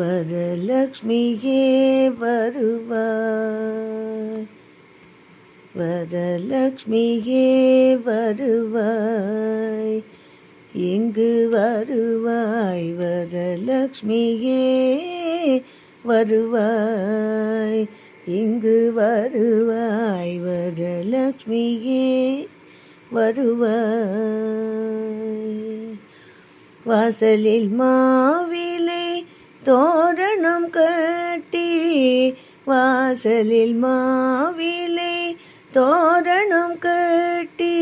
வரலக்ஷ்மியே வருவாய். வரலக்ஷ்மியே வருவாய். இங்கு வருவாய்? வரலக்ஷ்மியே வருவாய். இங்கு வருவாய்? வரலக்ஷ்மியே வருவாய். வாசலில் மாவிலை தோரணம் கட்டி வாசலில் மாவிலை தோரணம் கட்டி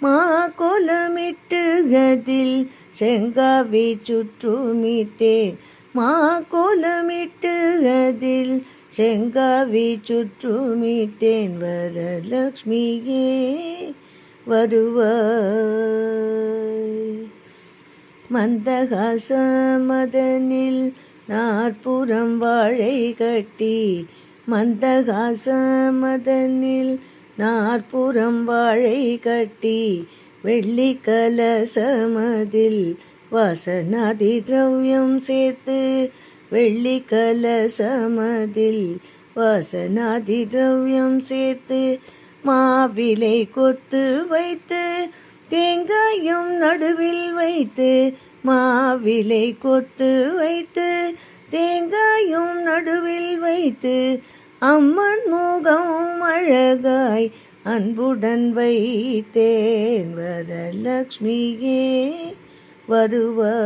மா கோலமிட்டு கதில் செங்காவி சுற்றுமிட்டேன். மா கோலமிட்டு கதில் செங்காவி சுற்றுமிட்டேன். வரலக்ஷ்மியே வருவாய். மந்தகாசமதனில் நாற்புறம் வாழை கட்டி மந்தகாசமதனில் நாற்புறம் வாழை கட்டி வெள்ளி கலசமதில் வாசனாதி திரவியம் சேர்த்து வெள்ளி கலசமதில் வாசனாதி திரவியம் சேர்த்து மாவிலை கொத்து வைத்து தேங்காயும் நடுவில் வைத்து மாவிலை கொத்து வைத்து தேங்காயும் நடுவில் வைத்து அம்மன் முகம் அழகாய் அன்புடன் வைத்தேன். வரலக்ஷ்மியே வருவாய்.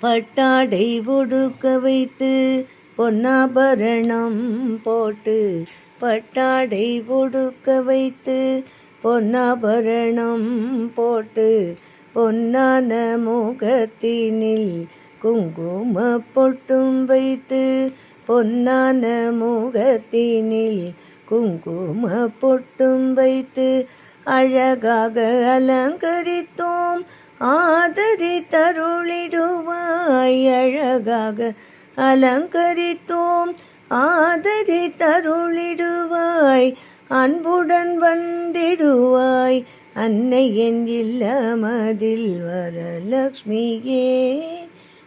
பட்டாடை ஒடுக்க வைத்து பொன்னாபரணம் போட்டு பட்டாடை ஒடுக்க வைத்து பொன்னாபரணம் போட்டு பொன்னான முகத்தினில் குங்கும பொட்டும் வைத்து பொன்னான முகத்தினில் குங்கும பொட்டும் வைத்து அழகாக அலங்கரித்தோம். ஆதரி தருளிடுவாய் அழகாக அலங்கரித்தோம். ஆதரி தருளிடுவாய் அன்புடன் வந்திடுவாய். அன்னை என் இல்லமதில் வரலக்ஷ்மியே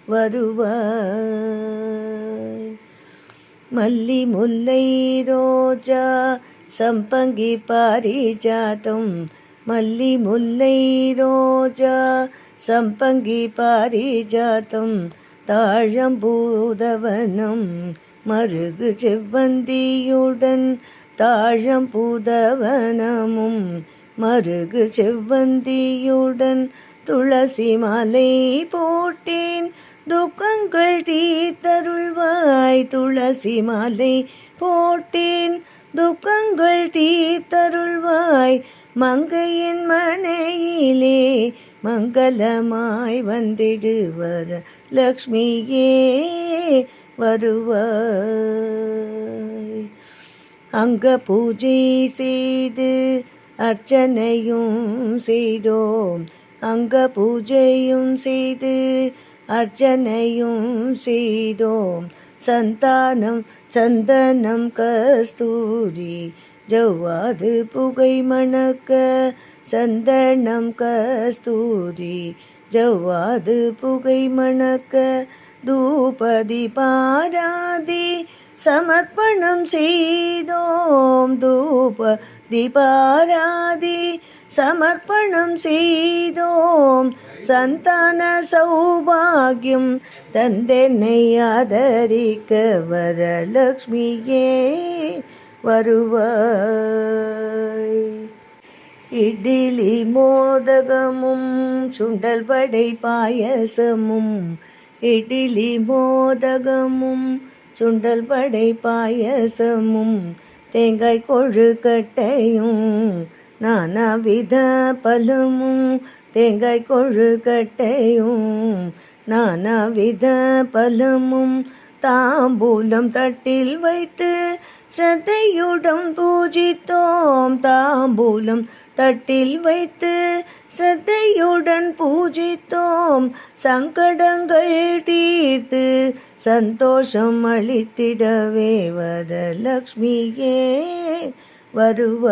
வருவாய். மல்லி முல்லை ரோஜா சம்பங்கி பாரிஜாதம். மல்லி முல்லை ரோஜா சம்பங்கி பாரிஜாதம். தாழம்பூதவனம் மருகு செவ்வந்தியுடன் தாழம் தாழம்பூதவனமும் மருகு செவ்வந்தியுடன் துளசி மலை போட்டேன். துக்கங்கள் தீத்தருள்வாய் துளசி மலை போட்டேன். துக்கங்கள் தீத்தருள்வாய் மங்கையின் மனையிலே மங்களமாய் வந்திடுவர் லக்ஷ்மியே. வருவாய். அங்க பூஜை செய்து அர்ச்சனையும் செய்தோம். அங்க பூஜையும் செய்து அர்ச்சனையும் செய்தோம். சந்தானம் சந்தனம் கஸ்தூரி ஜவ்வாது புகை மணக்க சந்தனம் கஸ்தூரி ஜவ்வாது புகை மணக்க தூபதி பாராதி சமர்ப்பணம் செய்தோம். தூப தீபாராதி சமர்ப்பணம் செய்தோம். சந்தான சௌபாகியம் தந்தென்னை ஆதரிக்க வரலக்ஷ்மியே வருவாய். இடிலி மோதகமும் சுண்டல் படை பாயசமும் இடிலி மோதகமும் சுண்டல் படை பாயசமும் தேங்காய் கொழுக்கட்டையும் நானாவித பழமும் தேங்காய் கொழுக்கட்டையும் நானாவித பழமும் தாம்பூலம் தட்டில் வைத்து ஸ்ரத்தையுடன் பூஜித்தோம் தாம்பூலம் தட்டில் வைத்து ஸ்ரத்தையுடன் பூஜித்தோம் சங்கடங்கள் தீர்த்து சந்தோஷம் அளித்திடவே வரலக்ஷ்மியே வருவ.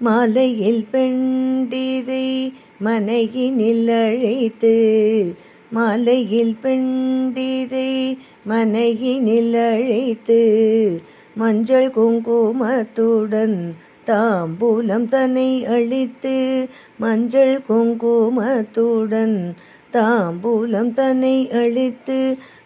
மாலையில் பெண்டிரை மனையினில் அழைத்து மாலையில் பெண்டிரை மனையினில் அழைத்து மஞ்சள் குங்குமத்துடன் தாம்பூலம் தன்னை அழித்து மஞ்சள் குங்குமத்துடன் தாம்பூலம் தன்னை அழித்து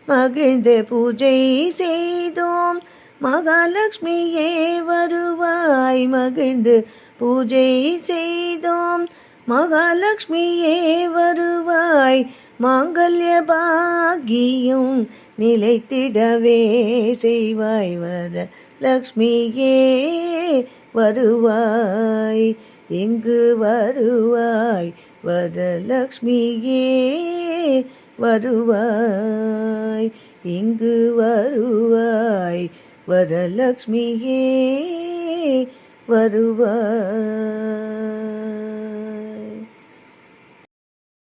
மகிழ்ந்து பூஜை செய்தோம். மகாலட்சுமியே வருவாய் மகிழ்ந்து பூஜை செய்தோம். மகாலட்சுமியே வருவாய். மாங்கல்ய பாகியும் நிலைத்திடவே செய்வாய். வர லக்ஷ்மியே வருவாய். எங்கு வருவாய்? வரலக்ஷ்மியே வருவாய். இங்கு வருவாய்? வரலக்ஷ்மியே வருவாய்.